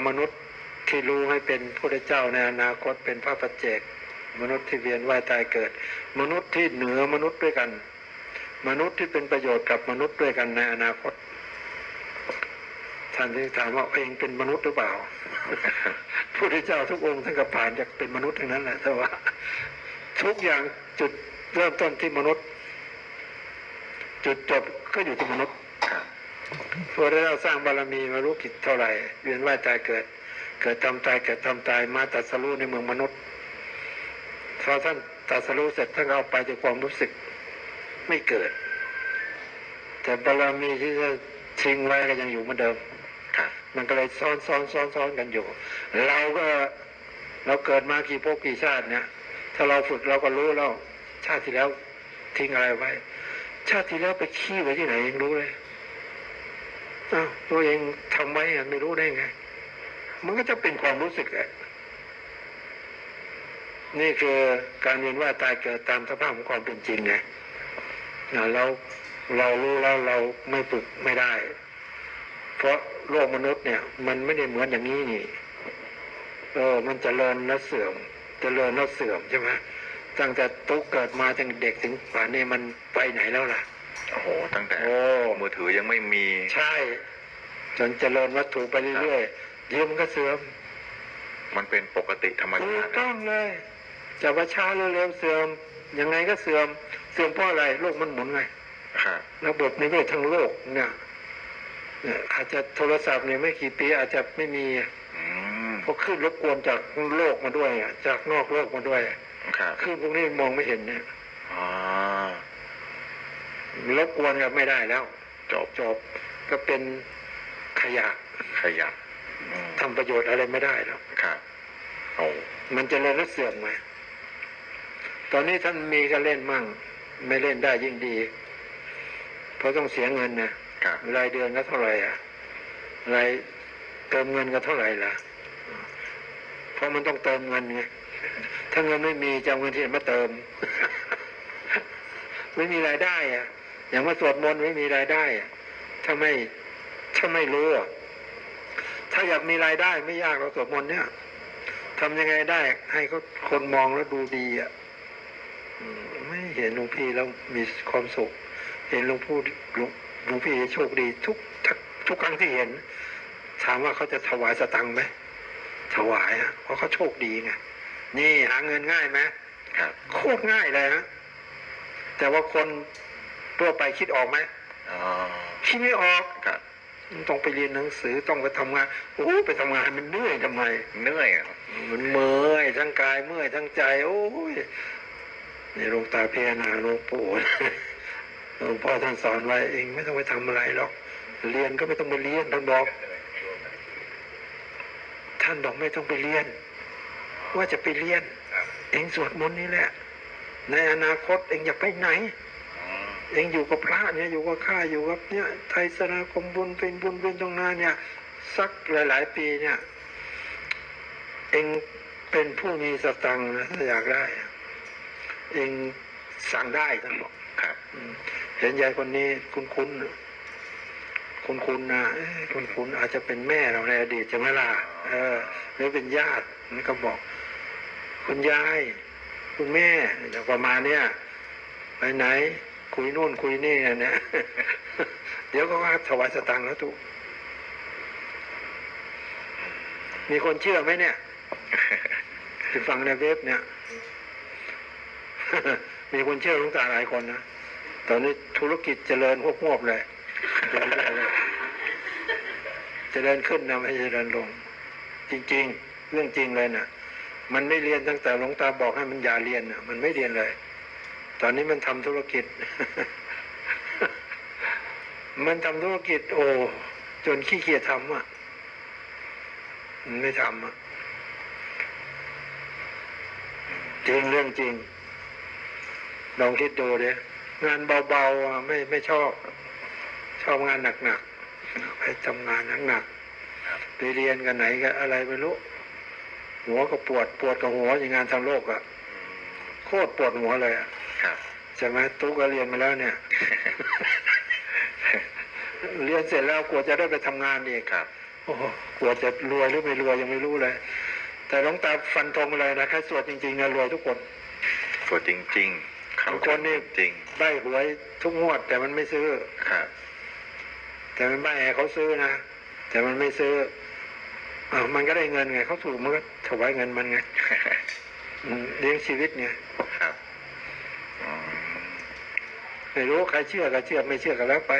ำมนุษย์ที่รู้ให้เป็นพระเจ้าในอนาคตเป็นพระปัจเจก มนุษย์ที่เวียนว่ายตายเกิด มนุษย์ที่เหนือมนุษย์ด้วยกัน มนุษย์ที่เป็นประโยชน์กับมนุษย์ด้วยกันในอนาคตท่านที่ถามว่าเองเป็นมนุษย์หรือเปล่าพระเจ้าทุกองค์ท่านก็ผ่านจากเป็นมนุษย์ทั้งนั้นแหละแต่ว่า ทุกอย่างจุดเริ่มต้นที่มนุษย์ จุดจบก็อยู่ที่มนุษย์ พระเราสร้างบารมีมารู้กิจเท่าไหร่เวียนว่ายตายเกิด เกิดทำตายเกิดทำตายมาตรัสรู้ในเมืองมนุษย์พอท่านตรัสรู้เสร็จท่านเอาไปจากความรู้สึกไม่เกิด แต่บารมีที่จะทิ้งไว้ก็ยังอยู่เหมือนเดิมมันก็เลยซ้อนซ้อนซ้อนซ้อนกันอยู่ เราก็เราเกิดมากี่ภพกี่ชาติเนี่ย ถ้าเราฝึกเราก็รู้แล้วชาติที่แล้วทิ้งอะไรไว้ ชาติที่แล้วไปขี้ไว้ที่ไหนยังรู้เลย ตัวเองทำไว้ไม่รู้ได้ไง มันก็จะเป็นความรู้สึกอะนี่คือการเวียนว่าตายเกิดตามสภาพของความเป็นจริงไงเราเรารู้แล้วเราไม่ฝึกไม่ได้ เพราะโลกมนุษย์เนี่ย มันไม่ได้เหมือนอย่างนี้นี่เออ มันจเจริญแล้วเสื่อมเจริญแล้วเสื่อมใช่ไหมตั้งแต่ตุ๊กเกิดมาตั้งเด็กถึงป่านนี้มันไปไหนแล้วล่ะ โอ้โหตั้งแต่โอ้มือถือยังไม่มี ใช่ จนเจริญวัตถุไปเรื่อยๆเดี๋ยวมันก็เสื่อม มันเป็นปกติธรรมถูชากติต้องเลยจะว่าช้าหรือเร็วเสื่อมยังไงก็เสื่อม เสื่อมเพราะอะไรโลกมันหมุนไงครับระบบนิเวศทั้งโลกเนี่ยเนี่ยอาจจะโทรศัพท์เนี่ยไม่กี่ปีอาจจะไม่มีอืมเพราะขึ้นรบกวนจากโลกมาด้วยอะจากนอกโลกมาด้วยครับขึ้นพวกนี้มองไม่เห็นเนี่ยอ๋อ รบกวนกันไม่ได้แล้ว จบจบก็เป็นขยะขยับอืมทำประโยชน์อะไรไม่ได้แล้วครับโอ้มันจะเล่นแล้วเสื่อมไหมตอนนี้ท่านมีก็เล่นมั่ง ไม่เล่นได้ยิ่งดี เพราะต้องเสียเงินนะครับรายเดือนก็เท่าไหร่อะรายเติมเงินก็เท่าไหร่ล่ะ เพราะมันต้องเติมเงินไงถ้าเงินไม่มีจะเอาเงินที่ไหนมาเติม ไม่มีรายได้อะ อย่างว่าสวดมนต์ไม่มีรายได้อะถ้าไม่ถ้าไม่รู้อะถ้าอยากมีรายได้ไม่ยากเราสวดมนต์เนี่ยทำยังไงได้ ให้เขาคนมองแล้วดูดีอะอืมไม่เห็นหลวงพี่แล้วมีความสุข เห็นหลวงพูดหลวงหลวงพี่โชคดีทุกทุกทุกครั้งที่เห็น ถามว่าเขาจะถวายสตังค์ไหมถวายอะเพราะเขาโชคดีไงนี่หาเงินง่ายไหมครับโคตรง่ายเลยฮะแต่ว่าคน ทั่วไปคิดออกไหมอ๋อคิดไม่ออกครับต้องไปเรียนหนังสือต้องไปทำงานโอ้ไปทำงานมันเหนื่อยทำไมเหนื่อยอะครับมันเมื่อยทั้งกายเมื่อยทั้งใจ โอ้ยนี่หลวงตาเพียนาหลวงปู่หลวงพ่อท่านสอนไว้เองไม่ต้องไปทำอะไรหรอก เรียนก็ไม่ต้องไปเรียนท่านบอก ท่านบอกไม่ต้องไปเรียน ว่าจะไปเรียน เองสวดมนต์นี่แหละ ในอนาคตเองอยากไปไหนอ๋อ เองอยู่กับพระเนี่ยอยู่กับข้าอยู่กับเนี่ยไทยสนาคมบุญเป็นบุญเป็นตรงหน้าเนี่ย สักหลาย ๆ ปีเนี่ย เองเป็นผู้มีสตังค์นะถ้าอยากได้ เองสั่งได้ท่านบอกครับเห็นยายคนนี้คุ้นคุ้นคุ้นคุ้นนะคุ้นคุ้นอาจจะเป็นแม่เราในอดีตใช่ไหมล่ะเออหรือเป็นญาตินี่ก็บอก คุณยาย คุณแม่อย่างประมาณเนี้ยไปไหน คุยนู่นคุยนี่เนี่ยเดี๋ยวก็ว่าถวายสตังค์แล้วทุกมีคนเชื่อไหมเนี่ยที่ฟังในเว็บเนี่ย มีคนเชื่อลวงตาหลายคนนะตอนนี้ธุรกิจเจริญควบวบเลยเจริญเลยเจริญขึ้นนะไม่เจริญลง จริง ๆ เรื่องจริงเลยนะมันไม่เรียนตั้งแต่หลวงตาบอกให้มันอย่าเรียนน่ะ มันไม่เรียนเลย ตอนนี้มันทำธุรกิจ มันทำธุรกิจ โอ้จนขี้เกียจทำอะมันไม่ทำอะจริงเรื่องจริงลองคิดดูเดียงานเบาๆไม่ไม่ชอบ ชอบงานหนักๆไปทำงานหนักๆไปเรียนกันไหนกันอะไรไม่รู้ หัวก็ปวดปวดกับหัวอย่างงานทางโลกอะโคตรปวดหัวเลยอะ ครับใช่ไหมตุ๊กก็เรียนมาแล้วเนี่ย เรียนเสร็จแล้วกลัวจะได้ไปทำงานอีกครับ โอ้โหกลัวจะรวยหรือไม่รวยยังไม่รู้เลย แต่หลวงตาฟันธงเลยนะใครสวดจริงๆนะรวยทุกคนสวดจริงๆเขาบางคนนี่จริงได้หวยทุกงวด แต่มันไม่ซื้อๆครับ แต่มันไม่ให้เขาซื้อนะแต่มันไม่ซื้ออ้าวมันก็ได้เงินไงเขาถูกมันก็ถวายเงินมันไงอืมเลี้ยงชีวิตไงครับอืม ไม่รู้ใครเชื่อก็เชื่อไม่เชื่อก็แล้วไป